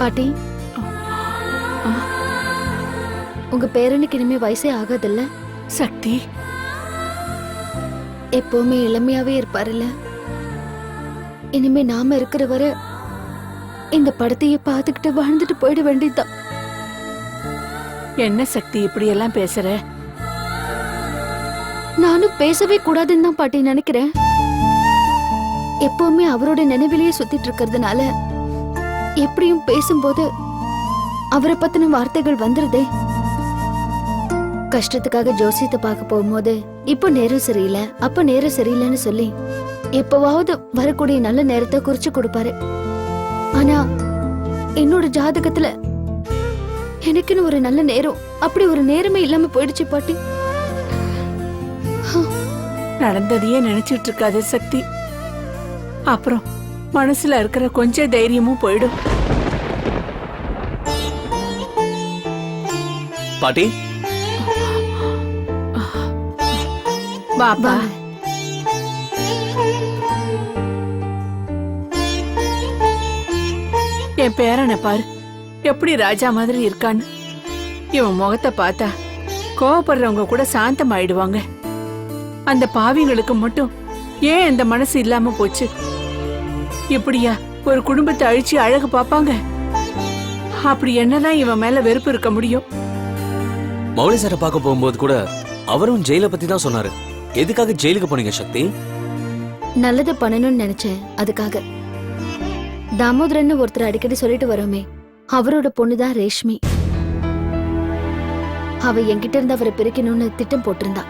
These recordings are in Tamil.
பாட்டி. உங்க பேரனுக்கு இனிமே வயசே ஆகாதுல்ல? சக்தி. எப்பவுமே இளமையாவே இருப்பாருல்ல? இனிமே நாம இருக்கிற வரை இந்த படத்தையே பார்த்துக்கிட்டு வாழ்ந்துட்டு போயிட வேண்டியதுதான். என்ன சக்தி இப்படி எல்லாம் பேசுற? நானும் பேசவே கூடாதுன்னு தான் பாட்டி நினைக்கிறேன். எப்பவுமே அவரோட நினைவிலேயே சுத்திட்டு இருக்கிறதுனால எப்படியும் பேசும்போது அவரை பத்தின வார்த்தைகள் வந்துருதே. கஷ்டத்துக்காக ஜோசியத்தை பார்க்க போகும்போது இப்போ நேரம் சரியில்லை அப்ப நேரம் சரியில்லைன்னு சொல்லி எப்பவாவது வரக்கூடிய நல்ல நேரத்தை குறிச்சு கொடுப்பாரு. ஆனா என்னோட ஜாதகத்துல எனக்குன்னு ஒரு நல்ல நேரம் அப்படி ஒரு நேரமே இல்லாம போயிடுச்சு பாட்டி. நடந்ததையே நினைச்சிட்டு இருக்காது சக்தி. அப்புறம்? மனசுல இருக்கிற கொஞ்ச தைரியமும் போயிடும். பாட்டி? பாப்பா. என் பேரனை பாரு. எப்படி ராஜா மாதிரி இருக்கான்னு. இவன் முகத்தை பார்த்தா கோவப்படுறவங்க கூட சாந்தம் ஆயிடுவாங்க அந்த பாவிங்களுக்கு மட்டும் ஏன் இந்த மனசு இல்லாம போச்சு? இப்படியா ஒரு குடும்பத்தை அழிச்சு அழகு பாப்பாங்க அப்படி என்னதான் இவன் மேல வெறுப்பு இருக்க முடியும்? மௌலி சாரை பார்க்க போகும்போது கூட அவரும் ஜெயில பத்தி தான் சொன்னாரு. எதுக்காக ஜெயிலுக்கு போனீங்க சக்தி? நல்லது பண்ணணும்னு நினைச்சேன் அதுக்காக. தாமோதரன் ஒருத்தர் அடிக்கடி சொல்லிட்டு வரோமே அவரோட பொண்ணுதான் ரேஷ்மி. அவ என்கிட்ட இருந்து அவரை பிரிக்கணும்னு திட்டம் போட்டிருந்தா.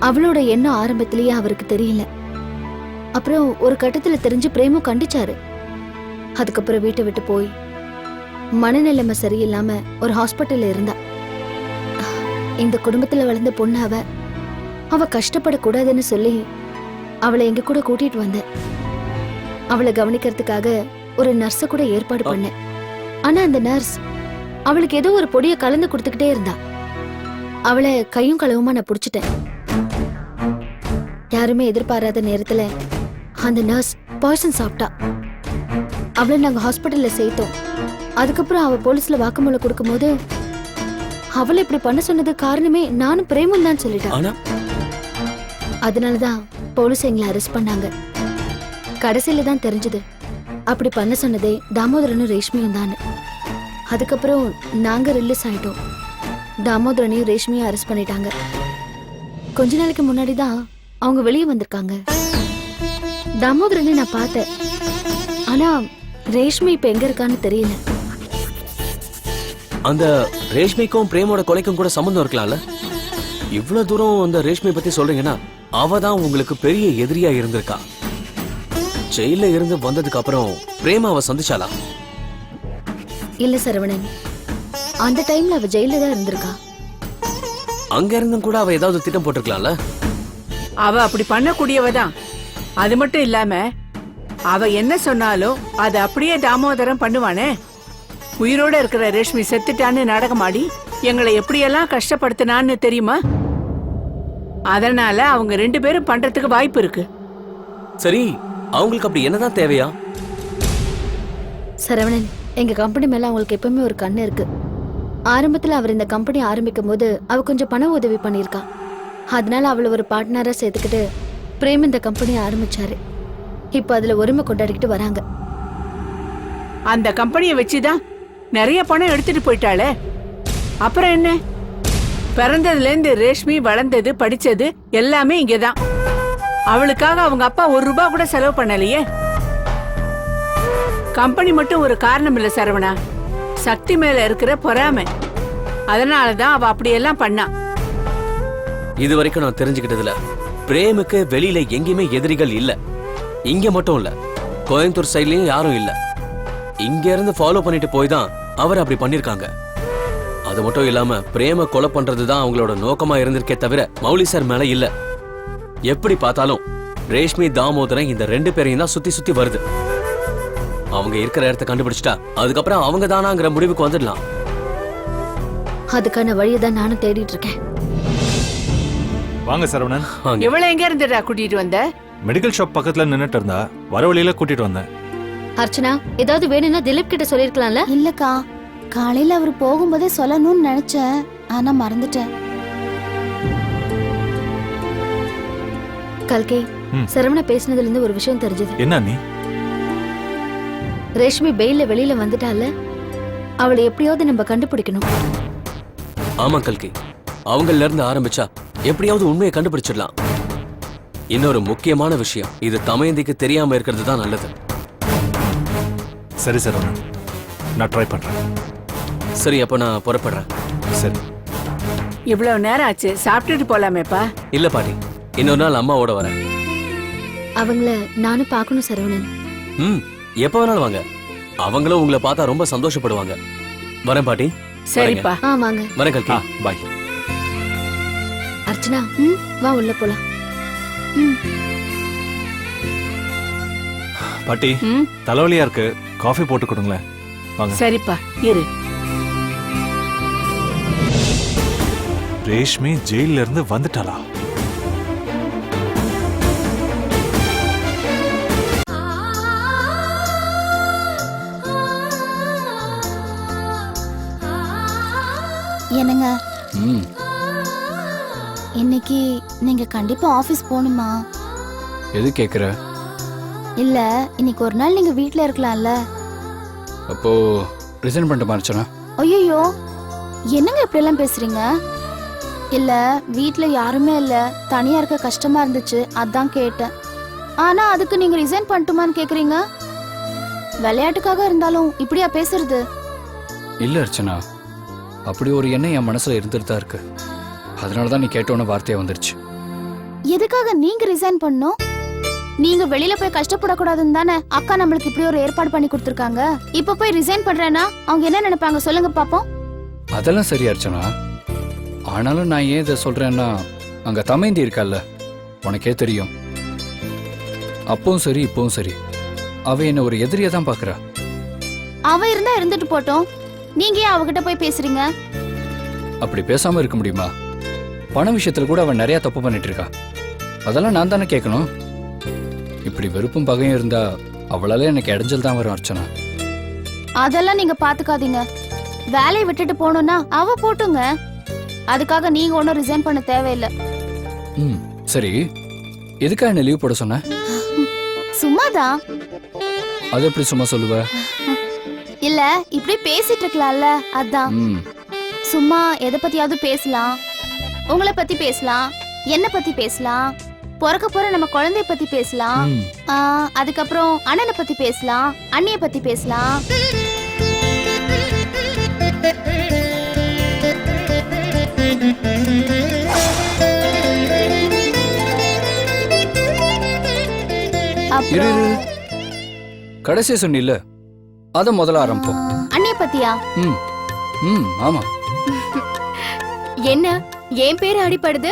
அவளோட எண்ணம் ஆரம்பத்திலேயே அவருக்கு தெரியல. அப்புறம் ஒரு கட்டத்துல தெரிஞ்சு பிரேமு கண்டிச்சாரு. அதுக்கப்புறம் வீட்டை விட்டு போய் மனநிலைமை சரியில்லாம ஒரு ஹாஸ்பிட்டல்ல இருந்தா. இந்த குடும்பத்துல வளர்ந்த பொண்ணு அவ அவ கஷ்டப்படக்கூடாதுன்னு சொல்லி அவளை எங்க கூட கூட்டிட்டு வந்தேன் அவளை கவனிக்கிறதுக்காக ஒரு நர்ஸ கூட ஏற்பாடு பண்ணேன் ஆனா அந்த நர்ஸ் அவளுக்கு ஏதோ ஒரு பொடியை கலந்து கொடுத்துக்கிட்டே இருந்தா. அவளை கையும் களவுமா நான் புடிச்சிட்டேன். யாருமே எதிர்பாராத நேரத்துல அந்த நர்ஸ் பாய்சன் சாப்பிட்டா. அவளை நாங்க ஹாஸ்பிட்டல்ல சேர்த்தோம். அதுக்கப்புறம் அவ போலீஸ்ல வாக்குமூலம் கொடுக்கும்போது அவளை இப்படி பண்ண சொன்னது காரணமே நானும் பிரேமும் தான் சொல்லிட்டேன் ஆனா? அதனாலதான் போலீஸ் எங்களை அரெஸ்ட் பண்ணாங்க. கடைசியில தான் தெரிஞ்சது. அப்படி பண்ண சொன்னதே தாமோதரனும் ரேஷ்மியும் தான். அதுக்கப்புறம் நாங்க ரிலீஸ் ஆயிட்டோம். தாமோதரனையும் ரேஷ்மியும் அரெஸ்ட் பண்ணிட்டாங்க. கொஞ்ச நாளைக்கு முன்னாடி தான் அவங்க வெளியே வந்திருக்காங்க. தாமோதரனை நான் பார்த்தேன். ஆனா ரேஷ்மி இப்ப எங்க இருக்கான்னு தெரியல. அந்த ரேஷ்மிக்கும் பிரேமோட கொலைக்கும் கூட சம்மந்தம் இருக்கலாம்ல? இவ்வளவு தூரம் அந்த ரேஷ்மி பத்தி சொல்றீங்கன்னா அவ தான் உங்களுக்கு பெரிய எதிரியா இருந்திருக்கா. ஜெயில இருந்து வந்ததுக்கு அப்புறம் பிரேமா அவ சந்திச்சாளா? இல்ல சரவணன். அந்த டைம்ல அவ ஜெயில தான் இருந்திருக்கா. அங்க இருந்தும் கூட அவ ஏதாவது திட்டம் போட்டிருக்கலாம்ல? அவ அப்படி பண்ணக்கூடியவ தான். அது மட்டும் இல்லாம அவ என்ன சொன்னாலும் அது அப்படியே தாமோதரம் பண்ணுவானே. உயிரோட இருக்கிற ரேஷ்மி செத்துட்டான்னு நாடகமாடி எங்களை எப்படியெல்லாம் கஷ்டப்படுத்தினான்னு தெரியுமா? அதனால அவங்க ரெண்டு பேரும் பண்றதுக்கு வாய்ப்பு இருக்கு. சரி அவங்களுக்கு அப்படி என்னதான் தேவையா? சரவணன் எங்க கம்பெனி மேல அவங்களுக்கு எப்பவுமே ஒரு கண்ணு இருக்கு. ஆரம்பத்துல அவர் இந்த கம்பெனி ஆரம்பிக்கும் போது அவ கொஞ்சம் பண உதவி பண்ணியிருக்கா. அதனால அவளை ஒரு பார்ட்னரா சேர்த்துக்கிட்டு பிரேம் இந்த கம்பெனி ஆரம்பிச்சாரு. இப்போ அதுல உரிமை கொண்டாடிக்கிட்டு வராங்க. அந்த கம்பெனியை வச்சுதான் நிறைய பணம் எடுத்துட்டு போயிட்டாளே. அப்புறம் என்ன? பிறந்ததுல இருந்து ரேஷ்மி வளர்ந்தது படிச்சது எல்லாமே இங்கதான். அவளுக்காக அவங்க அப்பா ஒரு ரூபாய் கூட செலவு பண்ணலையே. கம்பெனி மட்டும் ஒரு காரணம் இல்ல சரவணா. சக்தி மேல இருக்கிற பொறாமை. அதனாலதான் அவ அப்படியெல்லாம் பண்ணா. இது வரைக்கும் நான் தெரிஞ்சுக்கிட்டதுல பிரேமுக்கு வெளியில எங்கேயுமே எதிரிகள் இல்ல. இங்க மட்டும் இல்ல. கோயம்புத்தூர் சைட்லயும் யாரும் இல்ல. இங்க இருந்து ஃபாலோ பண்ணிட்டு போய் தான் அவர் அப்படி பண்ணிருக்காங்க. அது மட்டும் இல்லாம பிரேம கொலை பண்றது தான் அவங்களோட நோக்கமா இருந்திருக்கே தவிர மௌலி சார் மேல இல்ல. எப்படி பார்த்தாலும் ரேஷ்மி தாமோதரன் இந்த ரெண்டு பேரையும் தான் சுத்தி சுத்தி வருது. அவங்க இருக்கிற இடத்த கண்டுபிடிச்சிட்டா அதுக்கப்புறம் அவங்க தானாங்கிற முடிவுக்கு வந்துடலாம். அதுக்கான வழியை தான் நானும் தேடிட்டு இருக்கேன். வாங்க சரவணன். இவள எங்க இருந்துடா கூட்டிட்டு வந்த? மெடிக்கல் ஷாப் பக்கத்துல நின்னுட்டு இருந்தா வர வழியில கூட்டிட்டு வந்தேன். அர்ச்சனா ஏதாவது வேணும்னா திலீப் கிட்ட சொல்லிருக்கலாம்ல இல்லக்கா காலையில அவர் போகும்போதே சொல்லணும்னு நினைச்சேன் ஆனா மறந்துட்டேன். கல்கே. சரவண பேசினதுல இருந்து ஒரு விஷயம் தெரிஞ்சது. என்ன நீ? ரேஷ்மி பெயில வெளியில வந்துட்டால அவளை எப்படியாவது நம்ம கண்டுபிடிக்கணும். ஆமா கல்கி அவங்கள இருந்து ஆரம்பிச்சா எப்படியாவது உண்மையை கண்டுபிடிச்சிடலாம். இன்னொரு முக்கியமான விஷயம் இது தமயந்திக்கு தெரியாம இருக்கிறது தான் நல்லது. சரி சரவணன் நான் ட்ரை பண்றேன். சரி அப்ப நான் புறப்படுறேன். சரி. இவ்வளவு நேரம் ஆச்சு சாப்பிட்டுட்டு போலாமேப்பா. இல்ல பாட்டி இன்னொரு நாள் அம்மாவோட வரேன். அவங்கள நானும் பார்க்கணும் சரவணன். ம் எப்ப வேணாலும் வாங்க. அவங்களும் உங்களை பார்த்தா ரொம்ப சந்தோஷப்படுவாங்க. வரேன் பாட்டி சரிப்பா. ஆ வாங்க. வரேன் கல்கி. ஆ பாய் அர்ச்சனா ம், வா உள்ள போலாம். பாட்டி ம். தலைவலியா இருக்கு. காஃபி போட்டு கொடுங்களேன். வாங்க. சரிப்பா இரு. ரேஷ்மி ஜெயில்ல இருந்து வந்துட்டாளா? என்னங்க? ம். இன்னைக்கு நீங்க கண்டிப்பா ஆபீஸ் போகணுமா? எது கேட்குற இல்ல இன்னைக்கு ஒரு நாள் நீங்க வீட்ல இருக்கலாம்ல. அப்போ ரிசைன் பண்ணிட்டு மாறிச்சனா ஐயோ என்னங்க இப்படி எல்லாம் பேசுறீங்க? இல்ல வீட்ல யாருமே இல்ல தனியா இருக்க கஷ்டமா இருந்துச்சு அதான் கேட்டேன். ஆனா அதுக்கு நீங்க ரிசைன் பண்ணட்டுமான்னு கேக்குறீங்க? விளையாட்டுக்காக இருந்தாலும் இப்படியா பேசுறது? இல்லை அர்ச்சனா. அப்படி ஒரு எண்ணம் என் மனசில் இருந்துட்டு தான் இருக்கு. அதனால தான் நீ கேட்டோன்னு வார்த்தையாக வந்துருச்சு. எதுக்காக நீங்க ரிசைன் பண்ணணும்? நீங்க வெளியில போய் கஷ்டப்படக்கூடாதுன்னு தானே அக்கா நம்மளுக்கு இப்படி ஒரு ஏற்பாடு பண்ணி கொடுத்துருக்காங்க? இப்ப போய் ரிசைன் பண்றேன்னா அவங்க என்ன நினைப்பாங்க? சொல்லுங்க பாப்போம். அதெல்லாம் சரி அர்ச்சனா. ஆனாலும் நான் ஏன் இதை சொல்கிறேன்னா அங்கே தமைந்தி இருக்கால்ல உனக்கே தெரியும். அப்பவும் சரி இப்பவும் சரி. அவ என்ன ஒரு எதிரியை தான் பார்க்குறா அவ இருந்தா இருந்துட்டு போட்டோம். நீங்க ஏன் அவகிட்ட போய் பேசுறீங்க? அப்படி பேசாமல் இருக்க முடியுமா? பண விஷயத்தில் கூட அவன் நிறையா தப்பு பண்ணிட்டு இருக்கா அதெல்லாம் நான் தானே கேட்கணும். இப்படி வெறுப்பும் பகையும் இருந்தா அவளால எனக்கு இடைஞ்சல் தான் வரும் அர்ச்சனா. அதெல்லாம் நீங்க பாத்துக்காதீங்க. வேலையை விட்டுட்டு போகணும்னா அவ போட்டுங்க. அதுக்காக நீங்க ஒன்னும் ரிசைன் பண்ண தேவையில்லை. ம் சரி. எதுக்கா என்ன லீவ் போட சொன்ன? சும்மாதான். அது எப்படி சும்மா சொல்லுவ? இல்ல இப்படி பேசிட்டு இருக்கலாம்ல அதான். ம். சும்மா எதை பத்தியாவது பேசலாம். உங்களை பத்தி பேசலாம். என்ன பத்தி பேசலாம்? பிறக்க போற நம்ம குழந்தைய பத்தி பேசலாம். ஆ, அதுக்கப்புறம் அண்ணனை பத்தி பேசலாம். அண்ணிய பத்தி பேசலாம். இரு அப்புறம் இரு. கடைசியா சொன்னில்ல அத முதல்ல ஆரம்பிப்போம். அண்ணிய பத்தியா? ம் ம் ஆமா. என்ன? என் பேர் அடிப்படுது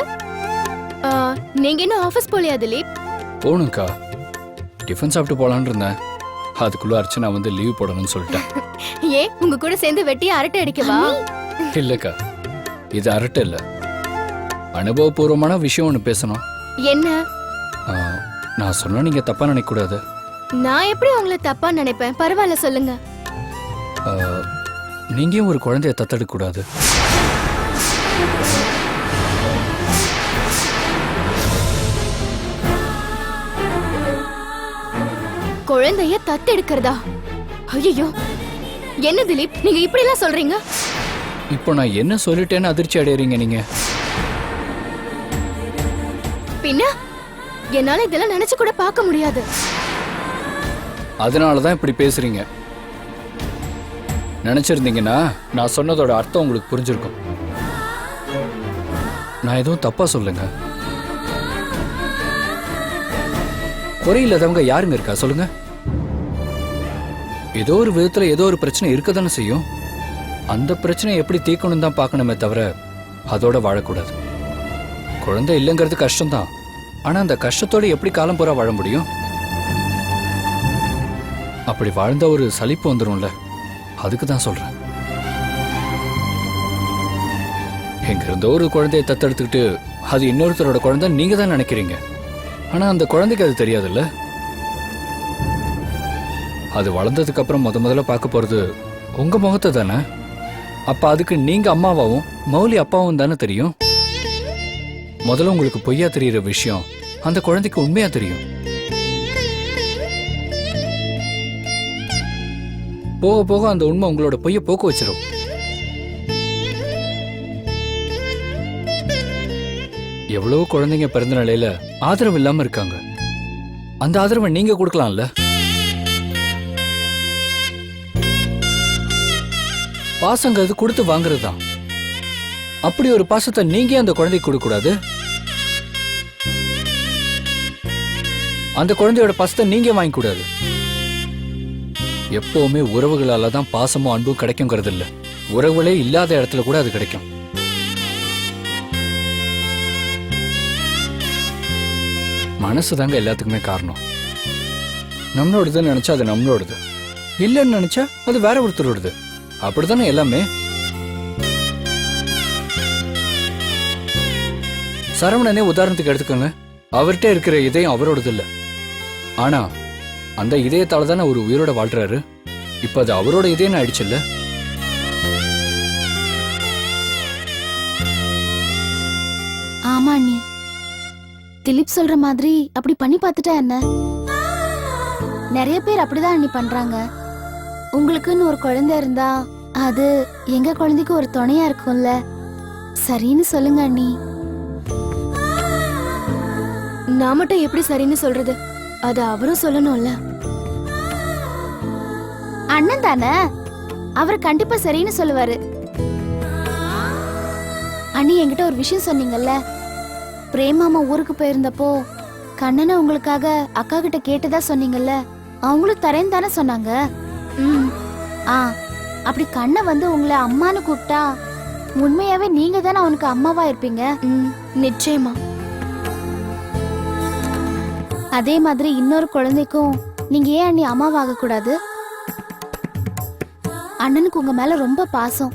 நீங்க இன்னும் ஆபீஸ் போலையா திலீப்? போகணும்க்கா. டிஃபன் சாப்பிட்டு போலான்னு இருந்தேன். அதுக்குள்ள அர்ச்சனா வந்து லீவ் போடணும்னு சொல்லிட்டேன். ஏன் உங்க கூட சேர்ந்து வெட்டி அரட்டை அடிக்கவா? இல்லக்கா. இது அரட்டை இல்ல. அனுபவபூர்வமான விஷயம் ஒன்று பேசணும். என்ன? ஆ, நான் சொன்னா நீங்க தப்பா நினைக்க கூடாது நான் எப்படி உங்களை தப்பா நினைப்பேன்? பரவாயில்ல சொல்லுங்க. ஆ, நீங்களும் ஒரு குழந்தைய தத்தெடுக்க கூடாது குழந்தைய தத்தெடுக்கிறதா? ஐயோ என்ன திலீப் நீங்க இப்படி எல்லாம் சொல்றீங்க? இப்போ நான் என்ன சொல்லிட்டேன்னு அதிர்ச்சி அடையறீங்க நீங்க? பின்ன என்னால இதெல்லாம் நினைச்சு கூட பார்க்க முடியாது. அதனால தான் இப்படி பேசுறீங்க. நினைச்சிருந்தீங்கன்னா நான் சொன்னதோட அர்த்தம் உங்களுக்கு புரிஞ்சிருக்கும். நான் எதுவும் தப்பா சொல்லுங்க. குறையில்லாதவங்க யாருங்க இருக்கா? சொல்லுங்க. ஏதோ ஒரு விதத்துல ஏதோ ஒரு பிரச்சனை இருக்க தானே செய்யும்? அந்த பிரச்சனையை எப்படி தீர்க்கணும் தான் பார்க்கணுமே தவிர அதோட வாழக்கூடாது. குழந்தை இல்லைங்கிறது கஷ்டம்தான். ஆனா அந்த கஷ்டத்தோட எப்படி காலம் பூரா வாழ முடியும்? அப்படி வாழ்ந்த ஒரு சலிப்பு வந்துரும்ல. அதுக்கு தான் சொல்றேன். எங்கிருந்தோ ஒரு குழந்தைய தத்தெடுத்துக்கிட்டு அது இன்னொருத்தரோட குழந்தை நீங்க தான் நினைக்கிறீங்க. ஆனா அந்த குழந்தைக்கு அது தெரியாதுல்ல? அது வளர்ந்ததுக்கு அப்புறம் முத முதல்ல பார்க்க போறது உங்க முகத்தை தானே? அப்ப அதுக்கு நீங்க அம்மாவாவும் மௌலி அப்பாவும் தானே தெரியும்? முதல்ல உங்களுக்கு பொய்யா தெரியிற விஷயம் அந்த குழந்தைக்கு உண்மையா தெரியும்? போக போக அந்த உண்மை உங்களோட பொய்ய போக்க வச்சிரும். எவ்வளவு குழந்தைங்க பிறந்த நிலையில ஆதரவு இல்லாம இருக்காங்க. அந்த ஆதரவை நீங்க கொடுக்கலாம்ல? பாசங்கிறது கொடுத்து வாங்குறது தான் அப்படி ஒரு பாசத்தை நீங்க அந்த குழந்தைக்கு கொடுக்க கூடாது அந்த குழந்தையோட பாசத்தை நீங்க வாங்கி கூடாது எப்பவுமே உறவுகளால தான் பாசமும் அன்பும் கிடைக்குங்கிறது இல்ல உறவுகளே இல்லாத இடத்துல கூட அது கிடைக்கும். மனசு தாங்க எல்லாத்துக்குமே காரணம். நம்மளோடதுன்னு நினைச்சா அது நம்மளோடது. இல்லைன்னு நினைச்சா அது வேற ஒருத்தரோடது. அப்படித்தானே எல்லாமே? சரவணனே உதாரணத்துக்கு எடுத்துக்கோங்க அவர்கிட்ட இருக்கிற இதயம் அவரோடது இல்ல ஆனா அந்த இதயத்தால தானே ஒரு உயிரோட வாழ்றாரு? இப்ப அது அவரோட இதயம் ஆயிடுச்சுல்ல? ஆமா அண்ணி திலீப் சொல்ற மாதிரி அப்படி பண்ணி பார்த்துட்டா என்ன? நிறைய பேர் அப்படிதான் அண்ணி பண்றாங்க. உங்களுக்குன்னு ஒரு குழந்தை இருந்தா அது எங்க குழந்தைக்கு ஒரு துணையா இருக்கும்ல? சரின்னு சொல்லுங்க அண்ணி. நான் மட்டும் எப்படி சரின்னு சொல்றது? அது அவரும் சொல்லணும்ல. அண்ணன் தானே? அவர் கண்டிப்பா சரின்னு சொல்லுவாரு. அண்ணி என்கிட்ட ஒரு விஷயம் சொன்னீங்கல்ல? பிரேமாமா ஊருக்கு போயிருந்தப்போ கண்ணனை உங்களுக்காக அக்கா கிட்ட கேட்டதா சொன்னீங்கல்ல? அவங்களும் தரேன்னு தானே சொன்னாங்க? ம். ஆ அப்படி கண்ணை வந்து உங்களை அம்மான்னு கூப்பிட்டா உண்மையாவே நீங்க தானே அவனுக்கு அம்மாவா இருப்பீங்க? ம், நிச்சயமா. அதே மாதிரி இன்னொரு குழந்தைக்கும் நீங்க ஏன் அண்ணி அம்மாவாக கூடாது? அண்ணனுக்கு உங்க மேல ரொம்ப பாசம்.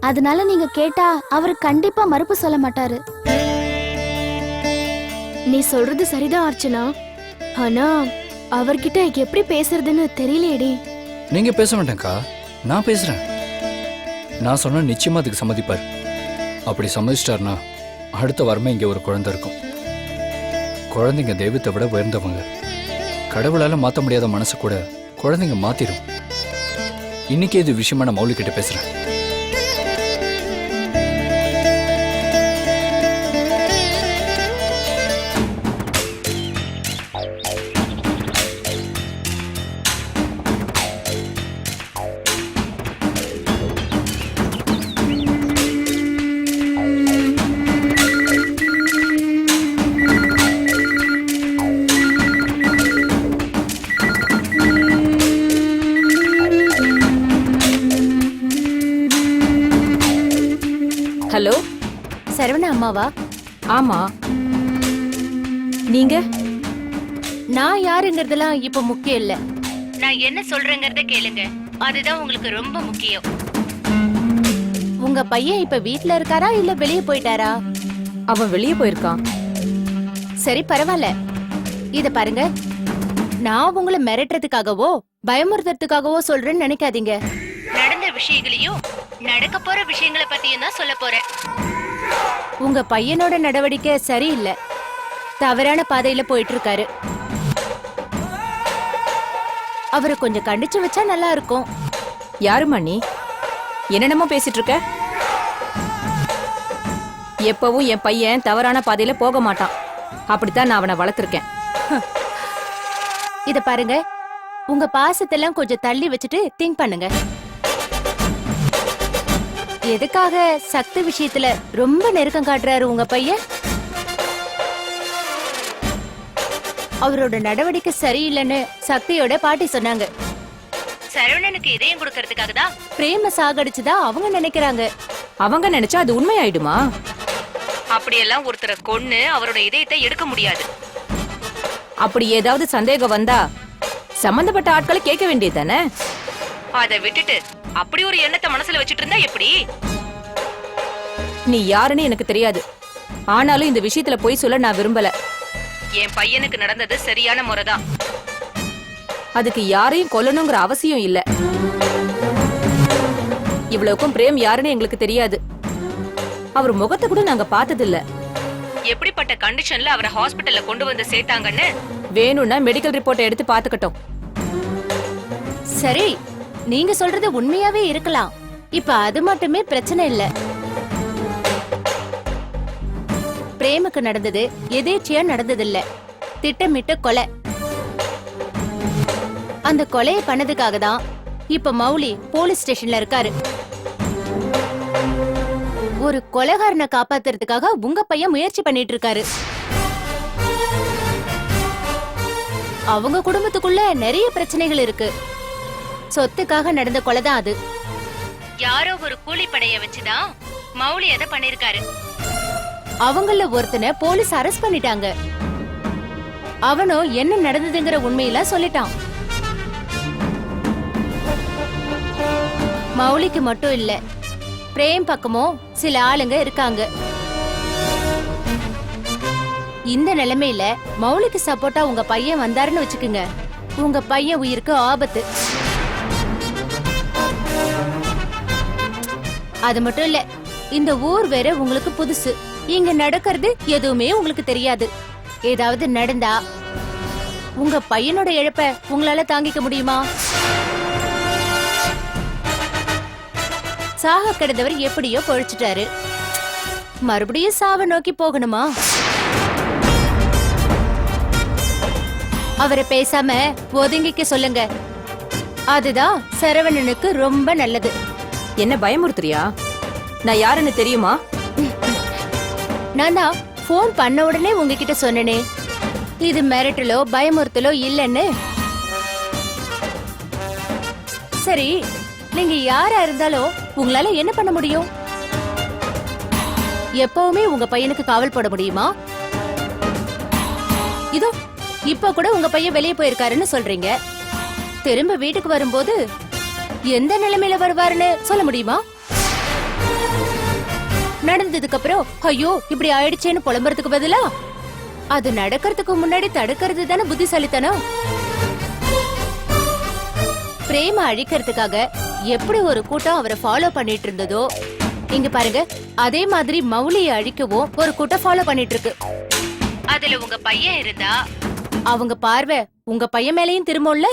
அதனால நீங்க கேட்டா அவர் கண்டிப்பா மறுப்பு சொல்ல மாட்டாரு. நீ சொல்றது சரிதான் அர்ச்சனா. ஆனா அவர்கிட்ட எப்படி பேசுறதுன்னு தெரியலையேடி. நீங்க பேச மாட்டேங்க்கா நான் பேசுறேன். நான் சொன்னா நிச்சயமா அதுக்கு சம்மதிப்பார். அப்படி சம்மதிச்சிட்டாருன்னா அடுத்த வாரமே இங்க ஒரு குழந்தை இருக்கும். குழந்தைங்க தெய்வத்தை விட உயர்ந்தவங்க. கடவுளால மாத்த முடியாத மனசு கூட குழந்தைங்க மாத்திரும். இன்னைக்கே இது விஷயமா நான் மௌலிக்கிட்ட பேசுறேன். அம்மாவா? ஆமா. நீங்க? நான் யாருங்கிறதெல்லாம் இப்ப முக்கியம் இல்ல. நான் என்ன சொல்றேங்கறத கேளுங்க. அதுதான் உங்களுக்கு ரொம்ப முக்கியம். உங்க பையன் இப்ப வீட்ல இருக்காரா இல்ல வெளிய போயிட்டாரா? அவன் வெளியே போயிருக்கான். சரி பரவாயில்ல. இத பாருங்க. நான் உங்களை மிரட்டுறதுக்காகவோ பயமுறுத்துறதுக்காகவோ சொல்றேன்னு நினைக்காதீங்க. நடந்த விஷயங்களையும் நடக்க போற விஷயங்களை பத்தியும் தான் சொல்ல போறேன். உங்க பையனோட நடவடிக்கை சரியில்லை. தவறான பாதையில போயிட்டு இருக்காரு அவரை கொஞ்சம் கண்டிச்சு வச்சா நல்லா இருக்கும். யாரும்மா நீ என்னென்னமோ பேசிட்டு இருக்க எப்பவும் என் பையன் தவறான பாதையில போக மாட்டான். அப்படித்தான் நான் அவனை வளர்த்திருக்கேன். இத பாருங்க. உங்க பாசத்தெல்லாம் கொஞ்சம் தள்ளி வச்சுட்டு திங்க் பண்ணுங்க. எதுக்காக சக்தி விஷயத்துல ரொம்ப நெருக்கம் காட்டுறாரு உங்க பையன்? அவரோட நடவடிக்கை சரியில்லைன்னு சக்தியோட பாட்டி சொன்னாங்க. சரவணனுக்கு இதயம் கொடுக்கறதுக்காக தான் பிரேம சாகடிச்சுதா அவங்க நினைக்கிறாங்க. அவங்க நினைச்சா அது உண்மையாயிடுமா? அப்படியெல்லாம் ஒருத்தரை கொன்னு அவரோட இதயத்தை எடுக்க முடியாது. அப்படி ஏதாவது சந்தேகம் வந்தா சம்பந்தப்பட்ட ஆட்களை கேட்க வேண்டியது தானே? அதை விட்டுட்டு அப்படி ஒரு எண்ணத்தை மனசுல வச்சுட்டு இருந்தா எப்படி? நீ யாருன்னு எனக்கு தெரியாது. ஆனாலும் இந்த விஷயத்துல போய் சொல்ல நான் விரும்பல. என் பையனுக்கு நடந்தது சரியான முறைதான். அதுக்கு யாரையும் கொல்லணுங்கிற அவசியம் இல்ல. இவ்வளவுக்கும் பிரேம் யாருன்னு எங்களுக்கு தெரியாது. அவர் முகத்தை கூட நாங்க பார்த்தது இல்ல எப்படிப்பட்ட கண்டிஷன்ல அவரை ஹாஸ்பிடல்ல கொண்டு வந்து சேர்த்தாங்கன்னு? வேணும்னா மெடிக்கல் ரிப்போர்ட்டை எடுத்து பாத்துக்கட்டும் சரி நீங்க சொல்றது உண்மையாவே இருக்கலாம். இப்ப அது மட்டுமே பிரச்சனை இல்ல. பிரேமுக்கு நடந்தது எதேச்சியா நடந்தது இல்ல திட்டமிட்ட கொலை. அந்த கொலையை பண்ணதுக்காக தான் இப்ப மௌலி போலீஸ் ஸ்டேஷன்ல இருக்காரு. ஒரு கொலைகாரனை காப்பாத்துறதுக்காக உங்க பையன் முயற்சி பண்ணிட்டு இருக்காரு அவங்க குடும்பத்துக்குள்ள நிறைய பிரச்சனைகள் இருக்கு. சொத்துக்காக நடந்த கொலை தான் அது. யாரோ ஒரு கூலிப்படைய வச்சுதான் மௌலி அதை பண்ணிருக்காரு அவங்கள ஒருத்தனை போலீஸ் அரெஸ்ட் பண்ணிட்டாங்க. அவனும் என்ன நடந்ததுங்கிற உண்மையில சொல்லிட்டான். மௌலிக்கு மட்டும் இல்ல பிரேம் பக்கமும் சில ஆளுங்க இருக்காங்க. இந்த நிலைமையில மௌலிக்கு சப்போர்ட்டா உங்க பையன் வந்தாருன்னு வச்சுக்குங்க. உங்க பையன் உயிருக்கு ஆபத்து. அது மட்டும் இல்ல இந்த ஊர் வேற உங்களுக்கு புதுசு. இங்க நடக்கிறது எதுவுமே உங்களுக்கு தெரியாது. ஏதாவது நடந்தா உங்க பையனோட இழப்ப உங்களால தாங்கிக்க முடியுமா? சாக கிடந்தவர் எப்படியோ பொழைச்சிட்டாரு. மறுபடியும் சாவ நோக்கி போகணுமா? அவரை பேசாம ஒதுங்கிக்க சொல்லுங்க. அதுதான் சரவணனுக்கு ரொம்ப நல்லது. என்ன பயமுறுத்துறியா? நான் யாருன்னு தெரியுமா? நான் தான் ஃபோன் பண்ண உடனே உங்ககிட்ட சொன்னனே. இது மிரட்டலோ பயமுறுத்தலோ இல்லைன்னு. சரி நீங்க யாரா இருந்தாலும் உங்களால என்ன பண்ண முடியும்? எப்பவுமே உங்க பையனுக்கு காவல் போட முடியுமா? இதோ இப்ப கூட உங்க பையன் வெளியே போயிருக்காருன்னு சொல்றீங்க. திரும்ப வீட்டுக்கு வரும்போது எந்த நிலைமையில வருவாருன்னு சொல்ல முடியுமா? நடந்ததுக்கு அப்புறம் ஐயோ இப்படி ஆயிடுச்சேன்னு புலம்புறதுக்கு பதிலா? அது நடக்கிறதுக்கு முன்னாடி தடுக்கிறது தானே புத்திசாலித்தனம்? பிரேம அழிக்கிறதுக்காக எப்படி ஒரு கூட்டம் அவரை ஃபாலோ பண்ணிட்டு இருந்ததோ இங்க பாருங்க அதே மாதிரி மௌலியை அழிக்கவும் ஒரு கூட்டம் ஃபாலோ பண்ணிட்டு இருக்கு அதுல உங்க பையன் இருந்தா அவங்க பார்வை உங்க பையன் மேலயும் திரும்பல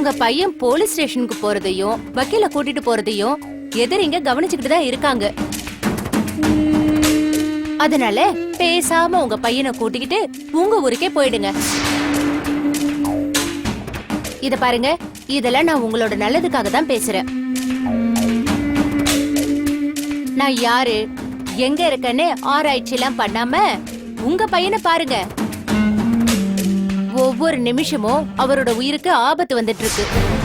உங்க பையன் போலீஸ் ஸ்டேஷனுக்கு போறதையும் வக்கீல கூட்டிட்டு போறதையும் எதிரிங்க கவனிச்சுக்கிட்டு தான் இருக்காங்க. அதனால பேசாம உங்க பையனை கூட்டிக்கிட்டு உங்க ஊருக்கே போயிடுங்க. இத பாருங்க இதெல்லாம் நான் உங்களோட நல்லதுக்காக தான் பேசுறேன். நான் யாரு எங்க இருக்கேன்னு ஆராய்ச்சி எல்லாம் பண்ணாம உங்க பையனை பாருங்க. ஒவ்வொரு நிமிஷமும் அவரோட உயிருக்கு ஆபத்து வந்துட்டு இருக்கு.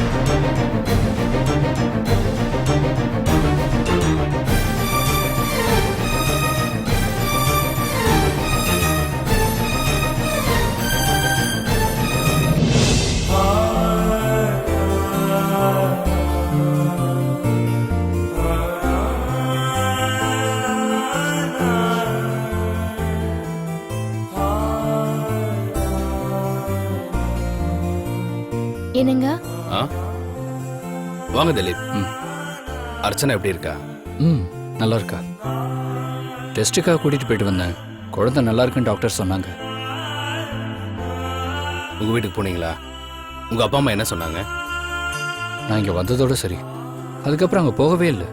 வாங்க திலீப். ம். அர்ச்சனா எப்படி இருக்கா? ம் நல்லா இருக்கா. டெஸ்ட்டுக்காக கூட்டிட்டு போயிட்டு வந்தேன். குழந்தை நல்லா இருக்குன்னு டாக்டர் சொன்னாங்க. உங்க வீட்டுக்கு போனீங்களா? உங்க அப்பா அம்மா என்ன சொன்னாங்க? நான் இங்கே வந்ததோட சரி. அதுக்கப்புறம் அங்கே போகவே இல்லை.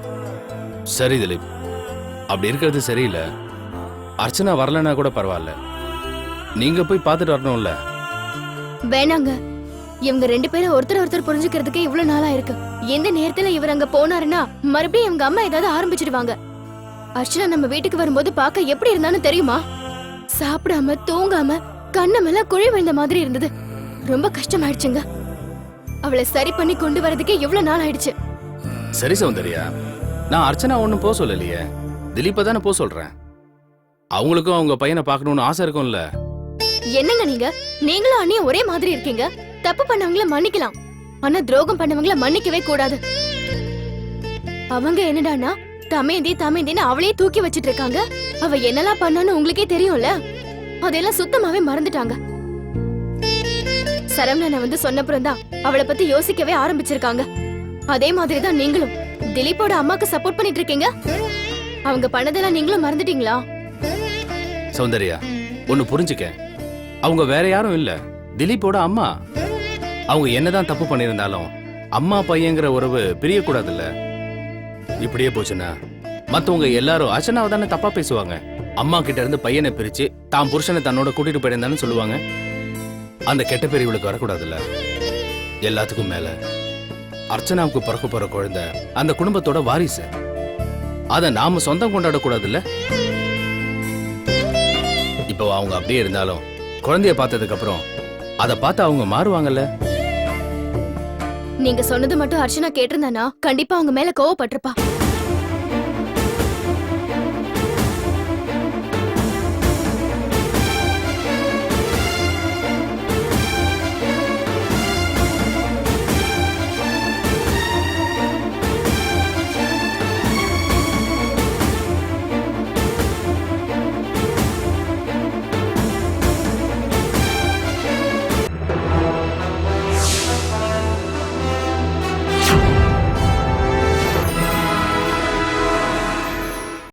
சரி திலீப். அப்படி இருக்கிறது சரியில்லை. அர்ச்சனா வரலன்னா கூட பரவாயில்ல. நீங்க போய் பார்த்துட்டு வரணும்ல. வேணாங்க. இவங்க ரெண்டு பேரும் ஒருத்தர் ஒருத்தர் புரிஞ்சுக்கிறதுக்கு இவ்வளவு நாளா இருக்கு எந்த நேரத்துல இவர் அங்க போனாருன்னா மறுபடியும் இவங்க அம்மா ஏதாவது ஆரம்பிச்சிடுவாங்க அர்ச்சனா நம்ம வீட்டுக்கு வரும்போது பார்க்க எப்படி இருந்தான்னு தெரியுமா? சாப்பிடாம தூங்காம கண்ணமெல்லாம் குழி விழுந்த மாதிரி இருந்தது. ரொம்ப கஷ்டமாயிடுச்சுங்க. அவளை சரி பண்ணி கொண்டு வரதுக்கே இவ்வளவு நாள் ஆயிடுச்சு. சரி சௌந்தர்யா நான் அர்ச்சனா ஒன்றும் போக சொல்லலையே. திலீப்பை தானே போக சொல்றேன். அவங்களுக்கும் அவங்க பையனை பார்க்கணும்னு ஆசை இருக்கும்ல. என்னங்க நீங்க? நீங்களும் அண்ணியும் ஒரே மாதிரி இருக்கீங்க. தப்பு பண்ணவங்கள மன்னிக்கலாம். ஆனா துரோகம் பண்ணவங்கள மன்னிக்கவே கூடாது. அவங்க என்னடான்னா தமேந்தி தமேந்தின்னு அவளையே தூக்கி வச்சிட்டு இருக்காங்க அவ என்னெல்லாம் பண்ணான்னு உங்களுக்கே தெரியும்ல? அதெல்லாம் சுத்தமாவே மறந்துட்டாங்க. சரவணனை வந்து சொன்னப்புறம் தான் அவளை பத்தி யோசிக்கவே ஆரம்பிச்சிருக்காங்க. அதே மாதிரி தான் நீங்களும். திலீப்போட அம்மாக்கு சப்போர்ட் பண்ணிட்டு இருக்கீங்க அவங்க பண்ணதெல்லாம் நீங்களும் மறந்துட்டீங்களா? சௌந்தர்யா ஒன்னு புரிஞ்சுக்க. அவங்க வேற யாரும் இல்ல. திலீப்போட அம்மா. அவங்க என்னதான் தப்பு பண்ணியிருந்தாலும் அம்மா பையங்கிற உறவு பிரியக்கூடாதுல்ல. இப்படியே போச்சுன்னா மத்தவங்க எல்லாரும் அர்ச்சனாவை தானே தப்பா பேசுவாங்க. அம்மா கிட்ட இருந்து பையனை பிரிச்சு தான் புருஷனை தன்னோட கூட்டிட்டு போயிருந்தான்னு சொல்லுவாங்க. அந்த கெட்ட பேர் இவளுக்கு வரக்கூடாதுல்ல. எல்லாத்துக்கும் மேல அர்ச்சனாவுக்கு பிறக்க போற குழந்தை அந்த குடும்பத்தோட வாரிசு. அத நாம சொந்தம் கொண்டாடக்கூடாதுல்ல. இப்போ அவங்க அப்படியே இருந்தாலும் குழந்தைய பார்த்ததுக்கு அப்புறம் அதை பார்த்து அவங்க மாறுவாங்கல்ல. நீங்க சொன்னது மட்டும் அர்ச்சனா கேட்டிருந்தானா? கண்டிப்பா அவங்க மேல கோவப்பட்டிருப்பா.